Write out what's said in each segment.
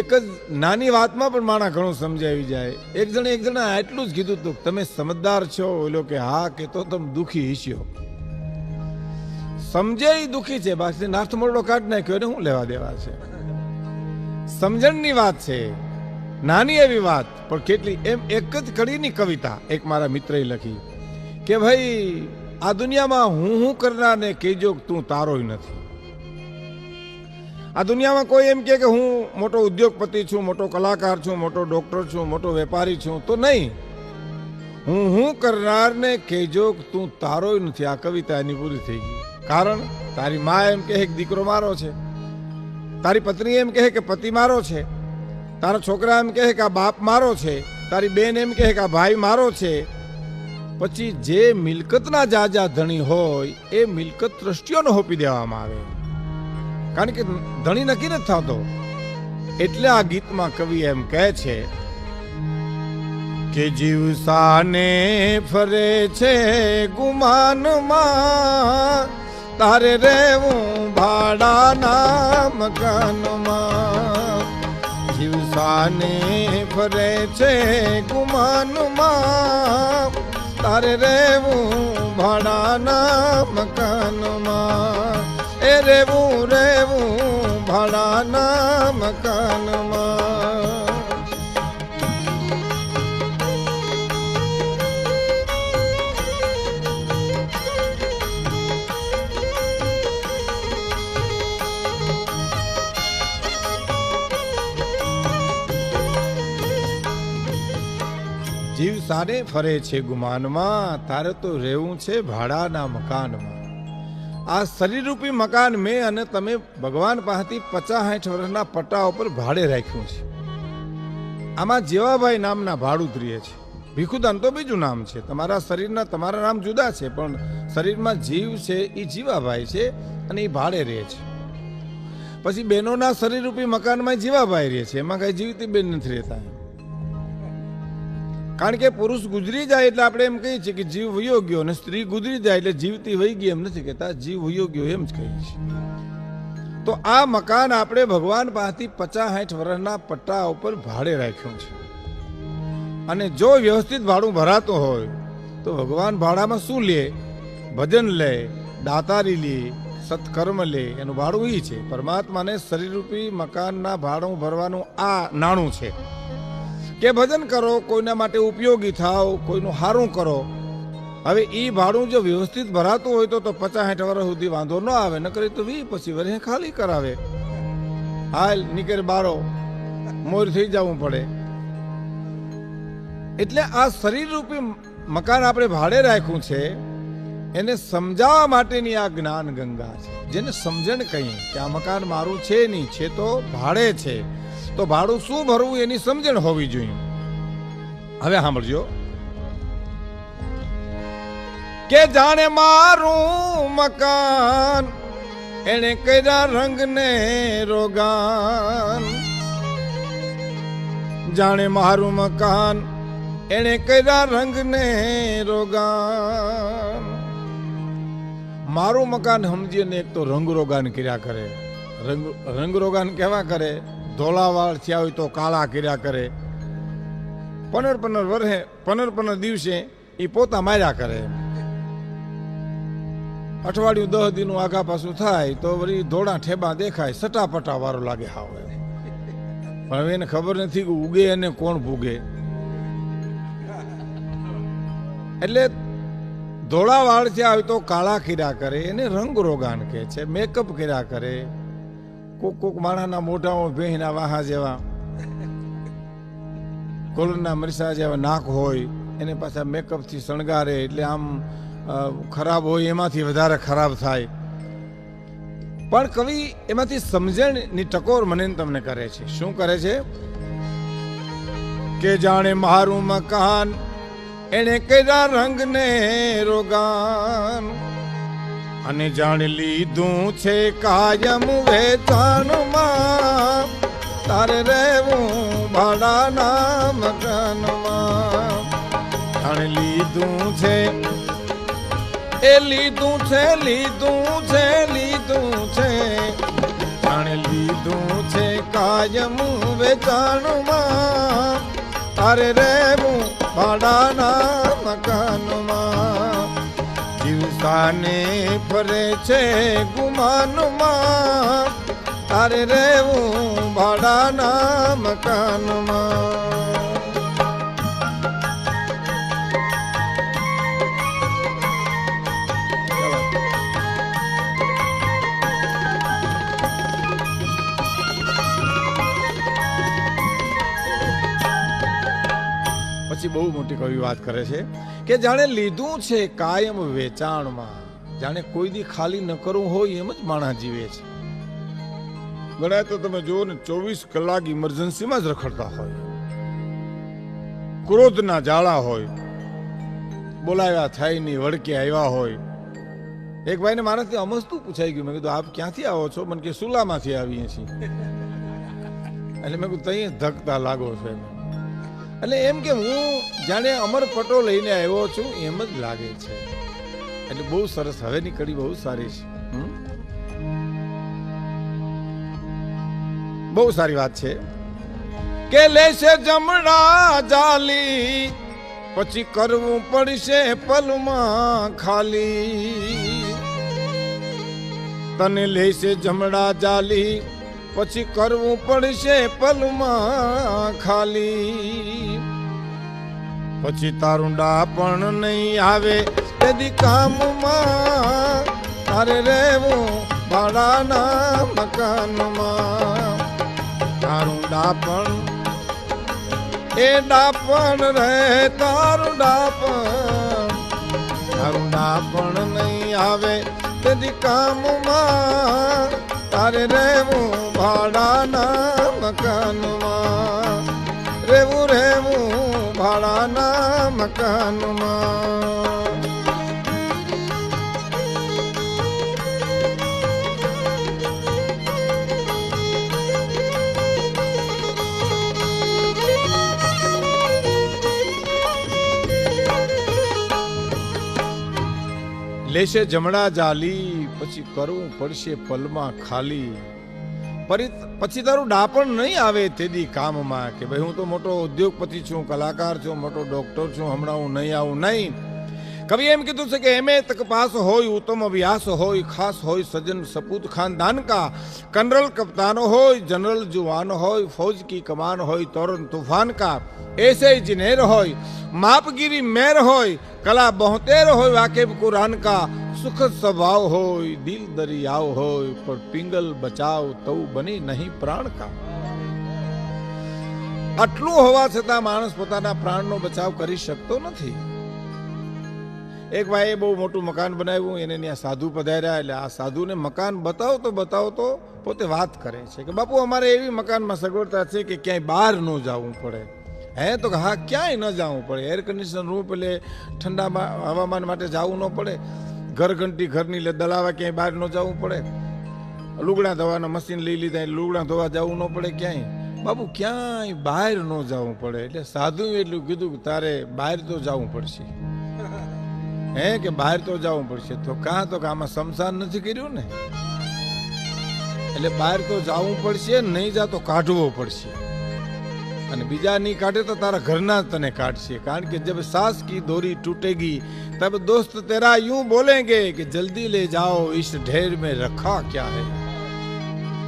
એક જ નાની વાતમાં પણ માણા ઘણું સમજાવી જાય. એક જણે એક જણા એટલું જ કીધું તું તમે સમજદાર છો. ઓલો કે, હા, કે તો તમે દુઃખી ઈશ્યો સમજે એ દુઃખી છે. બાકી નાથ મોરડો કાઢ નાખ્યો એને શું લેવા દેવા છે? સમજણની વાત છે. નાની એવી વાત, પણ કેટલી એમ એક જ કડીની કવિતા એક મારા મિત્રએ લખી કે, ભાઈ, આ દુનિયામાં હું હું કરનારને કહેજો તું તારોય નથી. આ દુનિયામાં કોઈ એમ કહે કે હું મોટો ઉદ્યોગપતિ છું, મોટો કલાકાર છું, મોટો ડોક્ટર છું, મોટો વેપારી છું, તો નહીં. હું હું કરનારને કહેજો તું તારોય નથી. આ કવિતા એની પૂરી થઈ ગઈ. કારણ તારી મા એમ કહે કે દીકરો મારો છે. તારી પત્ની એમ કહે કે પતિ મારો છે. તારા છોકરા એમ કહે કે આ બાપ મારો છે. તારી બેન એમ કહે કે આ ભાઈ મારો છે. પછી જે મિલકતના જાજા ધણી હોય, એ મિલકત ટ્રસ્ટીઓને હોપી દેવામાં આવે. કારણ કે ધણી નક્કી નથી થતો. એટલે આ ગીતમાં કવિ એમ કહે છે કે જીવસાને ફરે છે ગુમાનમાં, તારે રેવું ભાડાના મકાનમાં. જીવસાને ફરે છે ગુમાનમાં, તારે રહેવું ભાડાના મકાનમાં. રેવું રેવું ભાડાના મકાનમાં જીવ સારે ફરે છે ગુમાનમાં, તારે તો રહેવું છે ભાડાના મકાનમાં. આ શરીરરૂપી મકાન મેં અને તમે ભગવાન પાસેથી પચાસ સાઠ વર્ષના પટ્ટા ઉપર ભાડે રાખ્યું છે. આમાં જેવાભાઈ નામના ભાડુતરીએ છે. ભીખુદાન તો બીજું નામ છે. તમારા શરીરના તમારા નામ જુદા છે, પણ શરીરમાં જીવ છે એ જીવાભાઈ છે અને એ ભાડે રહે છે. પછી બહેનોના શરીરરૂપી મકાનમાં જીવાભાઈ રહે છે. એમાં કઈ જીવતી બેન નથી રહેતા. એમ. કારણ કે પુરુષ ગુજરી જાય એટલે આપણે એમ કહીએ છીએ કે જીવ વયો ગયો અને સ્ત્રી ગુજરી જાય એટલે જીવતી વહી ગઈ એમ નથી કહેતા, જીવ વયો ગયો એમ જ કહીએ છીએ. તો આ મકાન આપણે ભગવાન પાસેથી પચાસ સાઠ વર્ષના પટ્ટા ઉપર ભાડે રાખ્યું છે. અને જો વ્યવસ્થિત ભાડું ભરાતું હોય, તો ભગવાન ભાડામાં શું લે? ભજન લે, દાતારી લે, સત્કર્મ લે, એનું ભાડું એ છે. પરમાત્માને શરીરરૂપી મકાનના ભાડું ભરવાનું આ નાણું છે. કે ભજન કરો, કોઈના માટે ઉપયોગી થાવ કોઈનું સારું કરો. હવે એ ભાડું જો વ્યવસ્થિત ભરાતું હોય તો તો પચાસ સાઠ વર્ષ સુધી વાંધો ન આવે ન કરી તો વી પછી વર્ષે ખાલી કરાવે. હાલ નીકળ બારો, મોર થઈ જવું પડે. એટલે આ શરીરરૂપી મકાન આપણે ભાડે રાખ્યું છે, એને સમજાવવા માટેની આ જ્ઞાન ગંગા છે. જેને સમજણ કહીએ કે આ મકાન મારું છે નહીં, છે તો ભાડે છે. તો ભાડું શું ભરવું એની સમજણ હોવી જોઈએ. હવે સાંભળજો. કે જાણે મારું મકાન એને કર્યા રંગને રોગાન. જાણે મારું મકાન એને કર્યા રંગને રોગાન. મારું મકાન સમજીને એક તો રંગ રોગાન કર્યા કરે. રંગ રંગ રોગાન કેવા કરે? ધોળાવાળ થયા હોય તો કાળા કર્યા કરે. પંદર પંદર વર્ષે પંદર પંદર દિવસે એ પોતા માર્યા કરે. અઠવાડિયું દસ દિનનું આગા પાછું થાય તો વળી ધોળા ઠેબા દેખાય, સટાપટા વાળો લાગે હાવ. પણ હવે એને ખબર નથી કે ઉગે અને કોણ ભૂગે. એટલે ધોળા વાળ થયા હોય તો કાળા કર્યા કરે, એને રંગ રોગાન કહે છે મેકઅપ કર્યા કરે. કોક કોક માણાના મોઢાઓ ભેહીના વાહા જેવા, કોલરના મરસા જેવા નાક હોય, એને પાછા મેકઅપથી શણગારે, એટલે આમ ખરાબ હોય, એમાંથી વધારે ખરાબ થાય. પણ કવિ એમાંથી સમજણની ટકોર મને તમને કરે છે. શું કરે છે? કે જાણે મારું મકાન, એને કર્યા રંગને રોગાન. અને જાણ લીધું છે કાયમ વેચાણમાં. તારે રહેવું ભાડાના મકાનમાં. જાણ લીધું છે. એ લીધું છે લીધું છે લીધું છે. જાણ લીધું છે કાય કાયમ વેચાણમાં. તારે રહેવું ભાડાના જીવતાને ફરે છે ગુમાનમાં તારે રેવું ભાડાના મકાનમાં. પછી બહુ મોટી કવિ વાત કરે છે. કે જાણે લીધું છે કાયમ વેચાણમાં. જાણે કોઈ દી ખાલી ન કરવું હોય એમ જ માણસ જીવે છે. ગણાય તો તમે જુઓ ને, ચોવીસ કલાક ઇમરજન્સીમાં જ રખડતા હોય. ક્રોધના જાળા હોય. બોલાવ્યા થાય નહીં, વળકે આવ્યા હોય. એક ભાઈને માણસથી અમસ્તું પૂછાઈ ગયું. મેં કીધું, આપ ક્યાંથી આવો છો? મને કે, સુલામાંથી આવીએ છીએ. એટલે મેં કીધું તઈ ધકતા લાગો છો એટલે એમ કે હું જાણે અમર પટો લઈને આવ્યો છું, એમ જ લાગે છે. એટલે બહુ સરસ હવેની કડી બહુ સારી છે? બહુ સારી વાત છે. કે લેશે જમણા જાલી, પછી કરવું પડશે પલમાં ખાલી. તને લેશે જમણા જાલી પછી કરવું પડશે પલમાં ખાલી. પછી તારું પણ નહીં આવે તેથી કામમાં. તારે રહેવું ભાડાના મકાનમાં. તારું ડાપણ એ ડાપણ રહે તારું ડાપણ તારું ડાપણ નહીં આવે તેથી કામમાં. તારે રહેવું ભાડાના મકાનમાં. રહેવું રહેવું ભાડાના મકાનમાં. દેશે જમણા જાલી, પછી કરવું પડશે પલમાં ખાલી. પછી તારું ડાપણ નહીં આવે તેદી કામમાં કે ભાઈ હું તો મોટો ઉદ્યોગપતિ છું, કલાકાર છું, મોટો ડોક્ટર છું, હમણાં હું નહીં આવું નહીં. કવિ એમ કીધું છે કે એમે તક પાસ હોય, ઉત્તમ અભ્યાસ હોય, ખાસ હોય સજન સપૂત ખાનદાન કા કનરલ કપ્તાનો હોય, જનરલ જુવાન હોય, ફૌજ કી કમાન હોય, તોરણ તूफान કા. એસે જિનેર હોય, માપગીરી મેર હોય કલા બહોતેર હોય, વાકેફ કુરાન કા સુખદ સ્વભાવ હોય, દિલ દરિયાવ હોય, પણ પિંગલ બચાવ તવ બની નહીં પ્રાણ કા. આટલું હોવા છતાં માણસ પોતાના પ્રાણનો બચાવ કરી શકતો નથી. એક ભાઈએ બહુ મોટું મકાન બનાવ્યું, એને ત્યાં સાધુ પધાર્યા, એટલે આ સાધુને મકાન બતાવતો બતાવતો પોતે વાત કરે છે કે, બાપુ, અમારે એવી મકાનમાં સગવડતા છે કે ક્યાંય બહાર ન જવું પડે. હે? તો હા, ક્યાંય ન જવું પડે. એર કન્ડિશન રૂમ એટલે ઠંડા હવામાન માટે જવું ન પડે. ઘર ઘંટી ઘરની લે દલાવા ક્યાંય બહાર ન જવું પડે. લુગડા ધોવાના મશીન લઈ લીધા લુગડા ધોવા જવું ન પડે ક્યાંય. બાપુ, ક્યાંય બહાર ન જવું પડે. એટલે સાધુએ એટલું કીધું કે તારે બહાર તો જવું પડશે. હે કે બહાર તો જવું પડશે? તો કાં તો કે આમાં સમસાન નથી કર્યું ને? એટલે બહાર તો જવું પડશે, નહીં જા તો કાઢવો પડશે. અને બીજા નહીં કાઢે તો તારા ઘરના જ તને કાઢશે કારણ કે જબ સાસ કી દોરી टूटेगी तब दोस्त तेरा यूं बोलेंगे कि जल्दी ले जाओ इस ढेर में रखा क्या है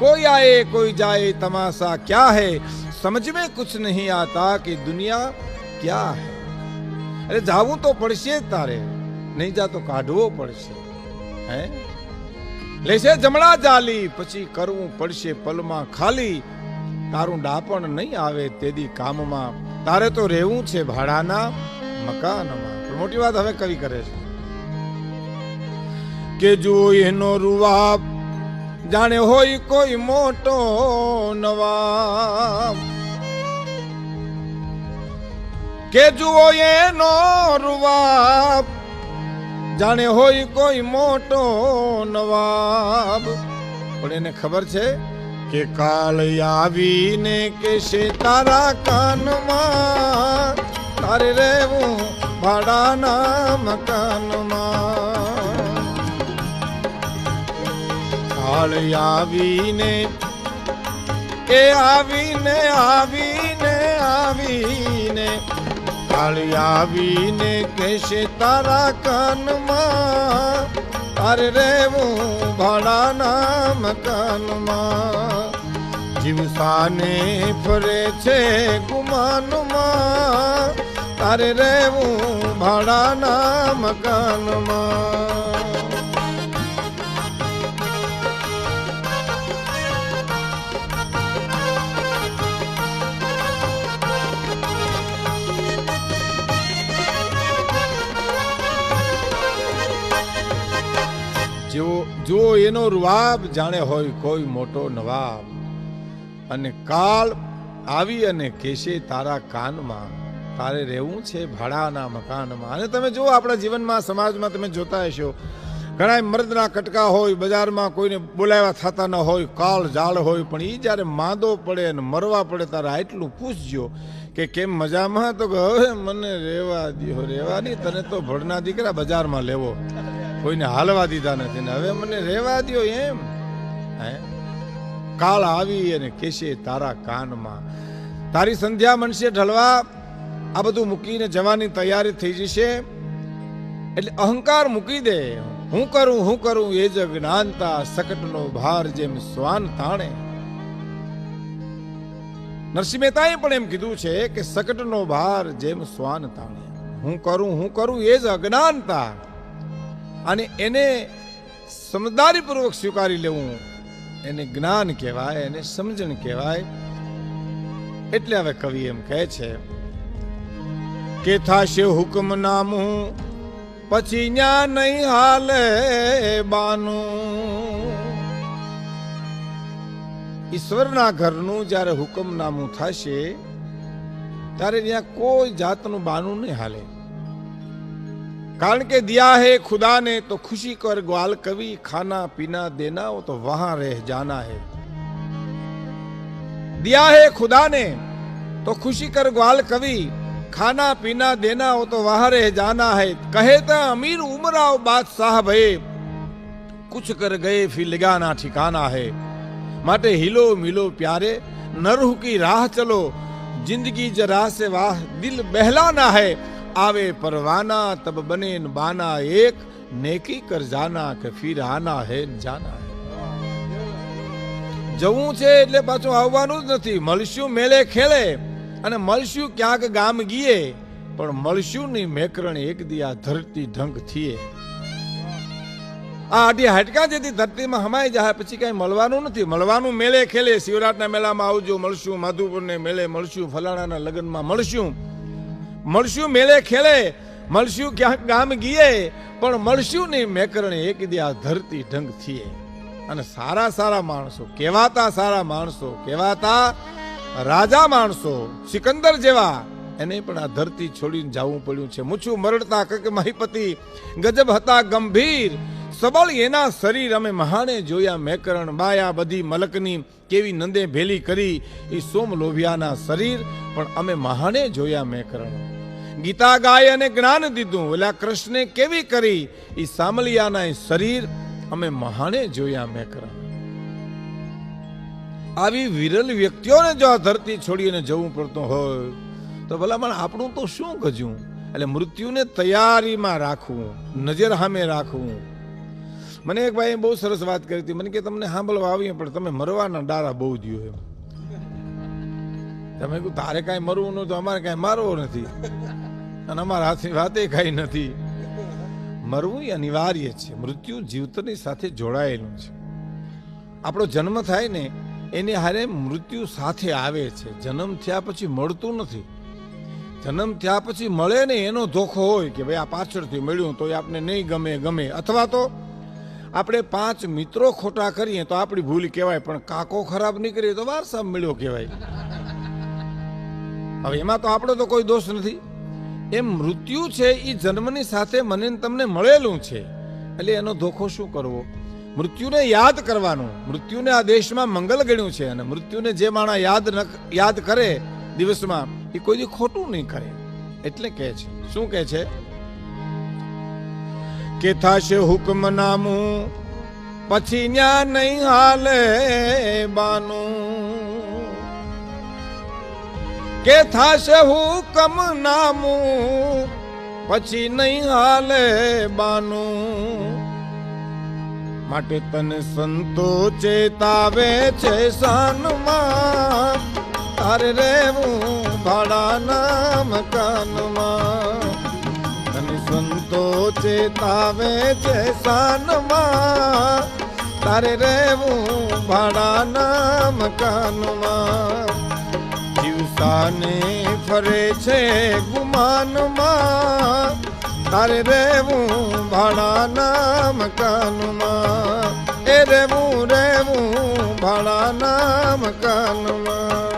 कोई आए कोई जाए तमाशा क्या है समझ में कुछ नहीं आता कि दुनिया क्या है અરે જાવું તો પડશે જ તારે નહીં જા તો કાઢવો પડશે હે લેશે જમણા જાલી પછી કરવું પડશે પલમાં ખાલી તારું ડાપણ નહીં આવે તેદી કામમાં. તારે તો રહેવું છે ભાડાના મકાનમાં. પણ મોટી વાત હવે કવિ કરે છે. કે જો એનો રૂવાબ જાણે હોય કોઈ મોટો નવાબ. કે જુઓ એનો રૂવાબ જાણે હોય કોઈ મોટો નવાબ. પણ એને ખબર છે કે કાળ આવીને કેશે તારા કાનમાં, તારે રહેવું ભાડાના મકાનમાં. કાળ આવીને, એ આવીને આવીને આવીને કાળ આવીને કહેશે, તારા કાનમાં તારે રેવું ભાડાના મકાનમાં. જીવસાને ફરે છે ગુમાનમાં. તારે રેવું ભાડાના મકાનમાં. જો એનો રૂવાબ જાણે હોય કોઈ મોટો નવાબ. અને કાળ આવી અને કેશે તારા કાનમાં તારે રહેવું છે ભાડાના મકાનમાં. અને તમે જુઓ, આપણા જીવનમાં, સમાજમાં તમે જોતા હશો ઘણા મર્દના કટકા હોય, બજારમાં કોઈને બોલાવ્યા થતા ન હોય, કાળ જાળ હોય, પણ એ જ્યારે માંદો પડે અને મરવા પડે ત્યારે આટલું પૂછજો કે કેમ મજામાં? તો હવે મને રેવા દો રહેવાની તને તો ભણના દીકરા બજારમાં લેવો. કોઈને હાલવા દીધા નથી. ને હવે મને રહેવા દ્યો એમ. હે? કાળ આવી અને કેશે તારા કાનમાં. તારી સંધ્યા મનશે ઢળવા આ બધું મૂકીને જવાની તૈયારી થઈ જશે. એટલે અહંકાર મૂકી દે. હું કરું હું કરું, એ જ જ્ઞાનતા સકટનો ભાર જેમ સ્વાન તાણે. નરસિંહ મહેતાએ પણ એમ કીધું છે કે સકટનો ભાર જેમ સ્વાન તાણે. હું કરું હું કરું, એ જ અજ્ઞાનતા. અને એને સમજદારીપૂર્વક સ્વીકારી લેવું, એને જ્ઞાન કહેવાય, એને સમજણ કહેવાય. એટલે હવે કવિ એમ કહે છે, કે થાશે હુકમ નામું, પછી ન્યા નહીં હાલે બાનું. ઈશ્વરના ઘરનું જ્યારે હુકમનામું થશે, ત્યારે ત્યાં કોઈ જાતનું બાનું નહીં હાલે. कारण के दिया है खुदा ने तो खुशी कर ग्वाल कवि, खाना पीना देना, वो तो वहाँ रह जाना है। दिया है खुदा ने तो खुशी कर ग्वाल कवि, खाना पीना देना, वो तो वहाँ रह जाना है। कहे तो अमीर उमराव बादशाह भये कुछ कर गए फिर लगाना ठिकाना है। माटे हिलो मिलो प्यारे, नरहु की राह चलो, ज़िंदगी जरा से वाह, दिल बहलाना है। આવે પરવાના, તબ બને બાના એક, નેકી કર જાના કે ફિર આના હે જાના હે. જવું છે એટલે પાછું આવવાનું જ નથી. મળશું મેલે ખેલે અને મળશું ક્યાંક ગામ ગીએ, પણ મળશું ની મેકરણ એક દી આ ધરતી ઢંક થીએ. આ અઢી હાડકા જેથી ધરતીમાં હમાઈ જાય, પછી કઈ મળવાનું નથી. મળવાનું મેલે ખેલે શિવરાતના મેળામાં આવજો મળશું માધુપુરને મેળે મળશું ફલાણાના લગ્નમાં મળશું મળશું મેળે ખેલે. મળશું, ક્યાંક ગામ ગીએ. પણ મળશું નહીં મેકરણે એક દી આ ધરતી ઢંગ થીએ. અને સારા સારા માણસો, કહેવાતા સારા માણસો, કહેવાતા રાજા માણસો, સિકંદર જેવા, એને પણ આ ધરતી છોડીને જવું પડ્યું છે. મૂછું મરડતા કક મહિપતિ, ગજબ હતા ગંભીર. સબળ એના શરીર અમે મહાને જોયા, મેકરણ બાયા, બધી મલકની કેવી નંદે ભેલી કરી. એ સોમ લોભિયાના શરીર, પણ અમે મહાને જોયા, મેકરણ. ગીતા ગાય અને જ્ઞાન દીધું. ઓલા કૃષ્ણે કેવી કરી? એ સામલિયાના શરીર અમે મહાને જોયા મેકરણ આવી વિરલ વ્યક્તિઓને જો આ ધરતી છોડીને જવું પડતું હોય, તો ભલામણ આપણું તો શું ગજવું એટલે મૃત્યુને તૈયારીમાં રાખવું, નજર સામે રાખવું. મને એક ભાઈ બહુ સરસ વાત કરી હતી. મને કે, તમને સાંભળવા આવીએ, પણ તમે મરવાના ડારા બહુ દો એમ. તમે કહ્યું તારે કાંઈ મરવું નહોતું, અમારે કાંઈ મારવો નથી. અને અમારા હાથની વાતે કાંઈ નથી. મરવું એ અનિવાર્ય છે. મૃત્યુ જીવતની સાથે જોડાયેલું છે. આપણો જન્મ થાય ને, એની હારે મૃત્યુ સાથે આવે છે. જન્મ થયા પછી મળતું નથી. જન્મ થયા પછી મળે ને એનો ધોખો હોય કે ભાઈ આ પાછળથી મળ્યું તો એ આપણે નહીં ગમે ગમે. અથવા તો આપણે પાંચ મિત્રો ખોટા કરીએ તો આપણી ભૂલ કહેવાય, પણ કાકો ખરાબ નીકળીએ તો વારસા મળ્યો કહેવાય. હવે એમાં તો આપણો તો કોઈ દોષ નથી. એમ મૃત્યુ છે એ જન્મની સાથે મને તમને મળેલું છે. એટલે એનો ધોખો શું કરવો? મૃત્યુને યાદ કરવાનું. મૃત્યુને આ દેશમાં મંગલ ગણ્યું છે અને મૃત્યુને જે માણસ યાદ યાદ કરે દિવસમાં એ કોઈ ખોટું નહીં કરે. એટલે કહે છે. શું કહે છે? કે થાશે હુકમ નામું, પછી ન્યા નહીં હાલે બાનું. કે થાશે હુકમ નામું, પછી નહીં હાલે બાનું. માટે તને સંતો ચેતાવે છે સાનમાં તારે રેવું ભાડાના મકાનમાં તને સંતો ચેતાવે છે સાનમાં તારે રેવું ભાડાના મકાનમાં જીવસાને ફરે છે ગુમાનમાં? તારે રેવું ભાડાના મકાનમાં એ રેવું રેવું ભાડાના મકાનમાં